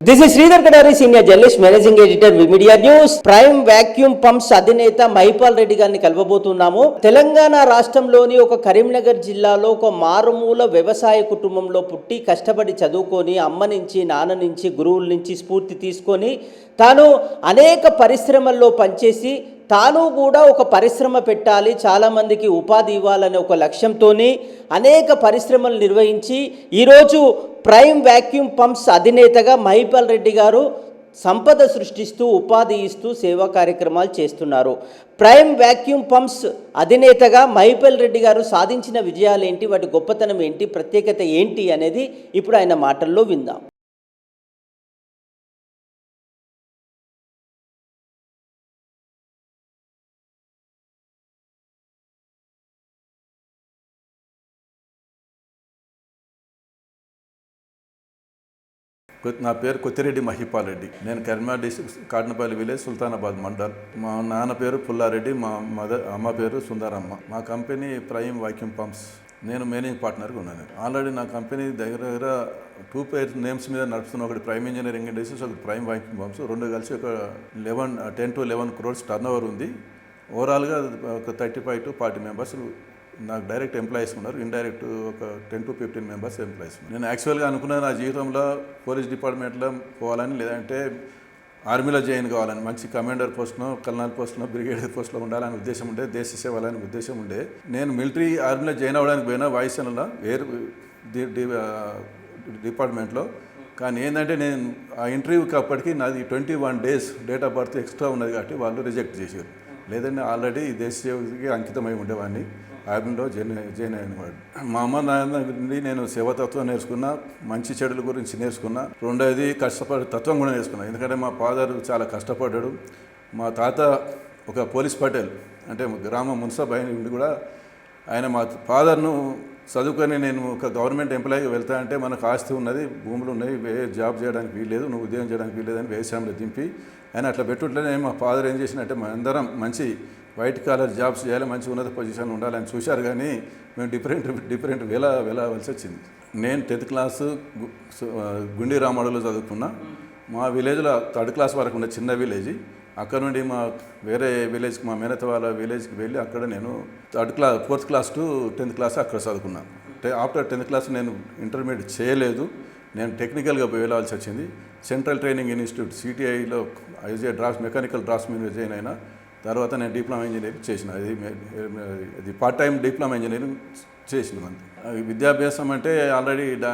This is Sridhar Kadari senior journalist managing editor media news prime vacuum pumps అధినేత మహిపాల్ రెడ్డి గారిని కలవబోతున్నాము. తెలంగాణ రాష్ట్రంలోని ఒక కరీంనగర్ జిల్లాలో ఒక మారుమూల వ్యవసాయ కుటుంబంలో పుట్టి కష్టపడి చదువుకొని అమ్మ నుంచి నాన్న నుంచి గురువుల నుంచి స్ఫూర్తి తీసుకొని తాను అనేక పరిశ్రమల్లో పనిచేసి తాను కూడా ఒక పరిశ్రమ పెట్టాలి చాలామందికి ఉపాధి ఇవ్వాలనే ఒక లక్ష్యంతోని అనేక పరిశ్రమలు నిర్వహించి ఈరోజు ప్రైమ్ వాక్యూమ్ పంప్స్ అధినేతగా మహిపాల్ రెడ్డి గారు సంపద సృష్టిస్తూ ఉపాధి ఇస్తూ సేవా కార్యక్రమాలు చేస్తున్నారు. ప్రైమ్ వాక్యూమ్ పంప్స్ అధినేతగా మహిపల్ రెడ్డి గారు సాధించిన విజయాలు ఏంటి వాటి గొప్పతనం ఏంటి ప్రత్యేకత ఏంటి అనేది ఇప్పుడు ఆయన మాటల్లో విందాం. నా పేరు కొత్తిరెడ్డి మహిపాలరెడ్డి. నేను కరీంనగర్ డిస్ట్రిక్ట్ కాటనపల్లి విలేజ్ సుల్తానాబాద్ మండల్. మా నాన్న పేరు పుల్లారెడ్డి మా మదర్ అమ్మ పేరు సుందరమ్మ. మా కంపెనీ ప్రైమ్ వాక్యూమ్ పంప్స్. నేను మేనేజ్ పార్ట్నర్గా ఉన్నాను. ఆల్రెడీ నా కంపెనీ దగ్గర దగ్గర టూ పేర్ నేమ్స్ మీద నడుపుతున్న ఒకటి ప్రైమ్ ఇంజనీరింగ్ ఇండస్ట్రీస్ ఒకటి ప్రైమ్ వాక్యూమ్ పంప్స్. రెండు కలిసి ఒక eleven ten to eleven crores turnover ఉంది. ఓవరాల్గా ఒక thirty five to forty members నాకు డైరెక్ట్ ఎంప్లాయీస్ ఉన్నారు. ఇండైరెక్ట్ ఒక ten to fifteen members employees ఉన్నారు. నేను యాక్చువల్గా అనుకున్న నా జీవితంలో పోలీస్ డిపార్ట్మెంట్లో పోవాలని లేదంటే ఆర్మీలో జాయిన్ కావాలని మంచి కమాండర్ పోస్ట్నో కల్నాల్ పోస్ట్నో బ్రిగేడియర్ పోస్ట్లో ఉండాలని ఉద్దేశం ఉండే దేశ సేవాలని ఉద్దేశం ఉండే. నేను మిలిటరీ ఆర్మీలో జాయిన్ అవ్వడానికి పోయినా వాయుసేనలో ఎయిర్ డిపార్ట్మెంట్లో కానీ ఏంటంటే నేను ఆ ఇంటర్వ్యూకి అప్పటికి నాది twenty one days date of birth extra ఉన్నది కాబట్టి వాళ్ళు రిజెక్ట్ చేశారు. లేదంటే ఆల్రెడీ దేశ సేవకి అంకితమై ఉండేవాడిని. ఆర్మీలో జాయిన్ జాయిన్ అయినవాడు మా అమ్మ నాన్న నుండి నేను సేవతత్వం నేర్చుకున్నా మంచి చెడుల గురించి నేర్చుకున్నా రెండోది కష్టపడే తత్వం కూడా నేర్చుకున్నా. ఎందుకంటే మా ఫాదర్ చాలా కష్టపడ్డాడు. మా తాత ఒక పోలీస్ పటేల్ అంటే గ్రామ మున్సబ్ అయిన నుండి కూడా ఆయన మా ఫాదర్ను చదువుకొని నేను ఒక గవర్నమెంట్ ఎంప్లాయీగా వెళ్తా అంటే మనకు ఆస్తి ఉన్నది భూములు ఉన్నాయి జాబ్ చేయడానికి వీల్లేదు నువ్వు ఉద్యోగం చేయడానికి వీల్లేదని వ్యవసాయంలో దింపి. ఆయన అట్లా పెట్టుట్లనే మా ఫాదర్ ఏం చేసినట్టే మా అందరం మంచి వైట్ కాలర్ జాబ్స్ చేయాలి మంచి ఉన్నత పొజిషన్ ఉండాలని చూశారు కానీ మేము డిఫరెంట్ డిఫరెంట్ వేల వెళ్ళవలసి వచ్చింది. నేను టెన్త్ క్లాసు గుండి రామడులో చదువుకున్నా. మా విలేజ్లో థర్డ్ క్లాస్ వరకు ఉన్న చిన్న విలేజ్. అక్కడ నుండి మా వేరే విలేజ్కి మా మేనత వాళ్ళ విలేజ్కి వెళ్ళి అక్కడ నేను third class fourth class to tenth class అక్కడ చదువుకున్నాను ఆఫ్టర్ టెన్త్ క్లాస్ నేను ఇంటర్మీడియట్ చేయలేదు. నేను టెక్నికల్గా వెళ్ళాల్సి వచ్చింది. Central training institute సిటీఐలో as a draft mechanical drafts మీద జాయిన్ అయినా తర్వాత నేను డిప్లొమా ఇంజనీరింగ్ చేసిన. అది అది పార్ట్ టైం డిప్లొమా ఇంజనీరింగ్ చేసిన అంతే. విద్యాభ్యాసం అంటే ఆల్రెడీ దా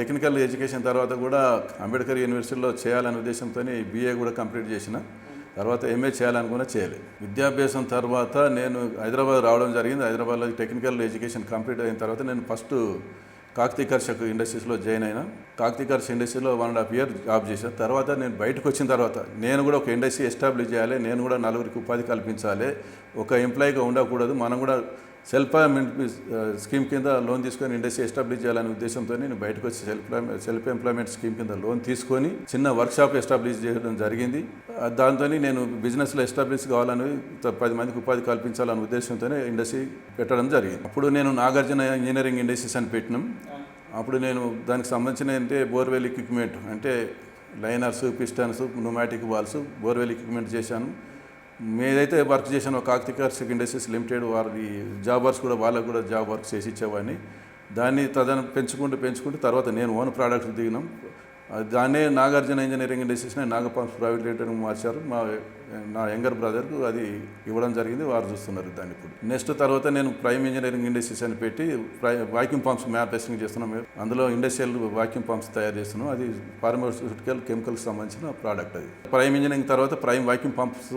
టెక్నికల్ ఎడ్యుకేషన్ తర్వాత కూడా అంబేద్కర్ యూనివర్సిటీలో చేయాలనే ఉద్దేశంతో బీఏ కూడా కంప్లీట్ చేసిన. తర్వాత ఎంఏ చేయాలనుకున్నా చేయలేదు విద్యాభ్యాసం తర్వాత నేను హైదరాబాద్ రావడం జరిగింది. హైదరాబాద్లో టెక్నికల్ ఎడ్యుకేషన్ కంప్లీట్ అయిన తర్వాత నేను ఫస్ట్ కాకతీకర్షక్ ఇండస్ట్రీస్లో జాయిన్ అయినా కాకతీకర్ష ఇండస్ట్రీలో one and half year job చేశాను. తర్వాత నేను బయటకు వచ్చిన తర్వాత నేను కూడా ఒక ఇండస్ట్రీ ఎస్టాబ్లిష్ చేయాలి నేను కూడా నలుగురికి ఉపాధి కల్పించాలి ఒక ఎంప్లాయీగా ఉండకూడదు మనం కూడా సెల్ఫ్ ఎంప్లాయ్మెంట్ స్కీమ్ కింద లోన్ తీసుకొని ఇండస్ట్రీ ఎస్టాబ్లిష్ చేయాలనే ఉద్దేశంతో నేను బయటకు వచ్చి సెల్ఫ్ సెల్ఫ్ ఎంప్లాయ్మెంట్ స్కీమ్ కింద లోన్ తీసుకొని చిన్న వర్క్షాప్ ఎస్టాబ్లిష్ చేయడం జరిగింది. దాంతో నేను బిజినెస్లో ఎస్టాబ్లిష్ కావాలని పది మందికి ఉపాధి కల్పించాలనే ఉద్దేశంతోనే ఇండస్ట్రీ పెట్టడం జరిగింది. అప్పుడు నేను నాగార్జున ఇంజనీరింగ్ ఇండస్ట్రీస్ అని పెట్టినాం. అప్పుడు నేను దానికి సంబంధించిన అంటే బోర్వెల్ ఎక్విప్మెంట్ అంటే liners pistons pneumatic balls borewell equipment చేశాను. మేదైతే వర్క్ చేశాను కాకతీకర్స్ ఇండస్ట్రీస్ లిమిటెడ్ వారి జాబ్ వర్క్స్ కూడా వాళ్ళకు కూడా జాబ్ వర్క్ చేసి ఇచ్చేవాడిని. దాన్ని తదన పెంచుకుంటూ పెంచుకుంటూ తర్వాత నేను ఓన్ ప్రోడక్ట్స్ దిగినాం. దాన్నే Nagarjuna engineering decision Nagapals private limited మార్చారు. మా నా యంగర్ బ్రదర్కు అది ఇవ్వడం జరిగింది. వారు చూస్తున్నారు దాన్ని ఇప్పుడు. నెక్స్ట్ తర్వాత నేను ప్రైమ్ ఇంజనీరింగ్ ఇండస్ట్రీస్ అని పెట్టి ప్రై వాక్యూమ్ పంప్స్ మ్యాప్ టెస్టింగ్ చేస్తున్నాం. అందులో ఇండస్ట్రియల్ వాక్యూమ్ పంప్స్ తయారు చేస్తున్నాం. అది ఫార్మాస్యూటికల్ కెమికల్స్ సంబంధించిన ప్రోడక్ట్ అది. ప్రైమ్ ఇంజనీరింగ్ తర్వాత ప్రైమ్ వాక్యూమ్ పంప్స్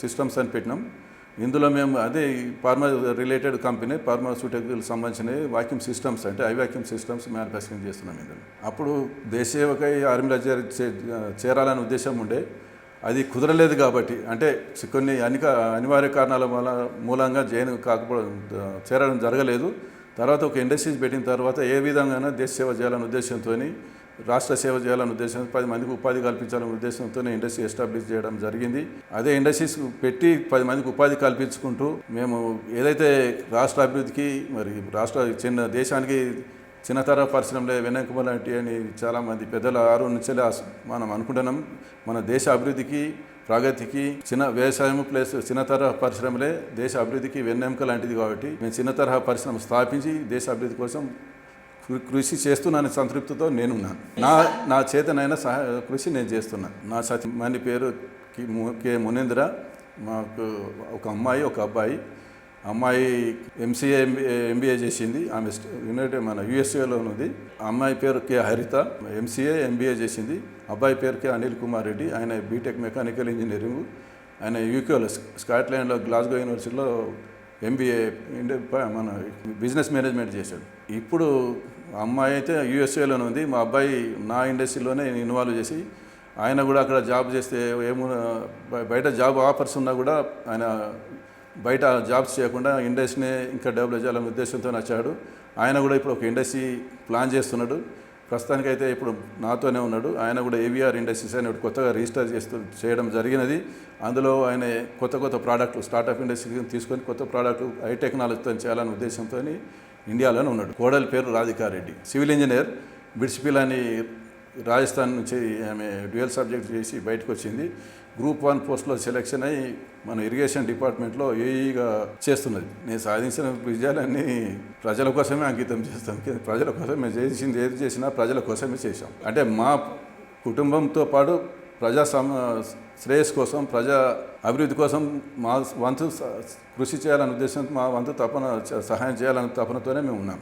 సిస్టమ్స్ అని పెట్టినాం. ఇందులో మేము అదే ఫార్మా రిలేటెడ్ కంపెనీ ఫార్మాస్యూటికల్ సంబంధించిన వాక్యూమ్ సిస్టమ్స్ అంటే ఐ వాక్యూమ్ సిస్టమ్స్ మ్యానుఫ్యాక్చరింగ్ చేస్తున్నాం ఇందులో. అప్పుడు దేశీయకై ఆర్మీలో చేర చే- చేరాలనే ఉద్దేశం ఉండే. అది కుదరలేదు కాబట్టి అంటే కొన్ని అనిక అనివార్య కారణాల వల్ల మూలంగా జైన్ కాకపోవడం చేరడం జరగలేదు. తర్వాత ఒక ఇండస్ట్రీస్ పెట్టిన తర్వాత ఏ విధంగా దేశ సేవ చేయాలనే ఉద్దేశంతో రాష్ట్ర సేవ చేయాలనే ఉద్దేశంతో పది మందికి ఉపాధి కల్పించాలనే ఉద్దేశంతోనే ఇండస్ట్రీ ఎస్టాబ్లిష్ చేయడం జరిగింది. అదే ఇండస్ట్రీస్ పెట్టి పది మందికి ఉపాధి కల్పించుకుంటూ మేము ఏదైతే రాష్ట్ర అభివృద్ధికి మరి రాష్ట్ర చిన్న దేశానికి చిన్నతర పరిశ్రమలే వెనకబ లాంటి అని చాలామంది పెద్దల ఆరు నుంచి మనం అనుకుంటున్నాం. మన దేశ అభివృద్ధికి ప్రగతికి చిన్న వ్యవసాయం ప్లస్ చిన్న తరహా పరిశ్రమలే దేశ అభివృద్ధికి వెన్నెముక లాంటిది కాబట్టి మేము చిన్న తరహా పరిశ్రమ స్థాపించి దేశ అభివృద్ధి కోసం కృషి చేస్తున్నాను సంతృప్తితో నేనున్నాను. నా నా చేతనైన సహాయ కృషి నేను చేస్తున్నాను. నా సతి మని పేరు కే మునేంద్ర మాకు ఒక అమ్మాయి ఒక అబ్బాయి. అమ్మాయి ఎంసీఏ ఎంబీఏ చేసింది. ఆమె యునైటెడ్ మన యూఎస్ఏలో ఉంది అమ్మాయి పేరు కే హరిత ఎంసీఏ ఎంబీఏ చేసింది. అబ్బాయి పేరు కే అనిల్ కుమార్ రెడ్డి. ఆయన బీటెక్ మెకానికల్ ఇంజనీరింగ్. ఆయన యూకేలో స్కాట్లాండ్లో గ్లాస్గో యూనివర్సిటీలో ఎంబీఏ మన బిజినెస్ మేనేజ్మెంట్ చేశాడు. ఇప్పుడు అమ్మాయి అయితే యూఎస్ఏలోనే ఉంది. మా అబ్బాయి నా ఇండస్ట్రీలోనే ఇన్వాల్వ్ చేసి ఆయన కూడా అక్కడ జాబ్ చేస్తే ఏమో బయట జాబ్ ఆఫర్స్ ఉన్నా కూడా ఆయన బయట జాబ్స్ చేయకుండా ఇండస్ట్రీనే ఇంకా డెవలప్ చేయాలనే ఉద్దేశంతో వచ్చాడు ఆయన కూడా ఇప్పుడు ఒక ఇండస్ట్రీ ప్లాన్ చేస్తున్నాడు. ప్రస్తుతానికైతే ఇప్పుడు నాతోనే ఉన్నాడు. ఆయన కూడా ఏవిఆర్ ఇండస్ట్రీస్ అని కొత్తగా రిజిస్టర్ చేస్తూ చేయడం జరిగినది. అందులో ఆయన కొత్త కొత్త ప్రోడక్ట్లు స్టార్టప్ ఇండస్ట్రీ తీసుకొని కొత్త ప్రోడక్ట్లు హై టెక్నాలజీతో చేయాలనే ఉద్దేశంతో ఇండియాలోనే ఉన్నాడు. కోడలి పేరు రాధికారెడ్డి సివిల్ ఇంజనీర్ బిడ్స్పిల్ అని రాజస్థాన్ నుంచి ఆమె డ్యూయల్ సబ్జెక్ట్ చేసి బయటకు వచ్చింది. గ్రూప్ వన్ పోస్ట్లో సెలెక్షన్ అయ్యి మన ఇరిగేషన్ డిపార్ట్మెంట్లో ఏఈగా చేస్తున్నది. నేను సాధించిన విజయాలన్నీ ప్రజల కోసమే అంకితం చేస్తాం ప్రజల కోసం మేము చేసింది ఏది చేసినా ప్రజల కోసమే చేశాం. అంటే మా కుటుంబంతో పాటు ప్రజా సమ శ్రేయస్ కోసం ప్రజా అభివృద్ధి కోసం మా వంతు కృషి చేయాలనే ఉద్దేశంతో మా వంతు తపన సహాయం చేయాలనే తపనతోనే మేము ఉన్నాం.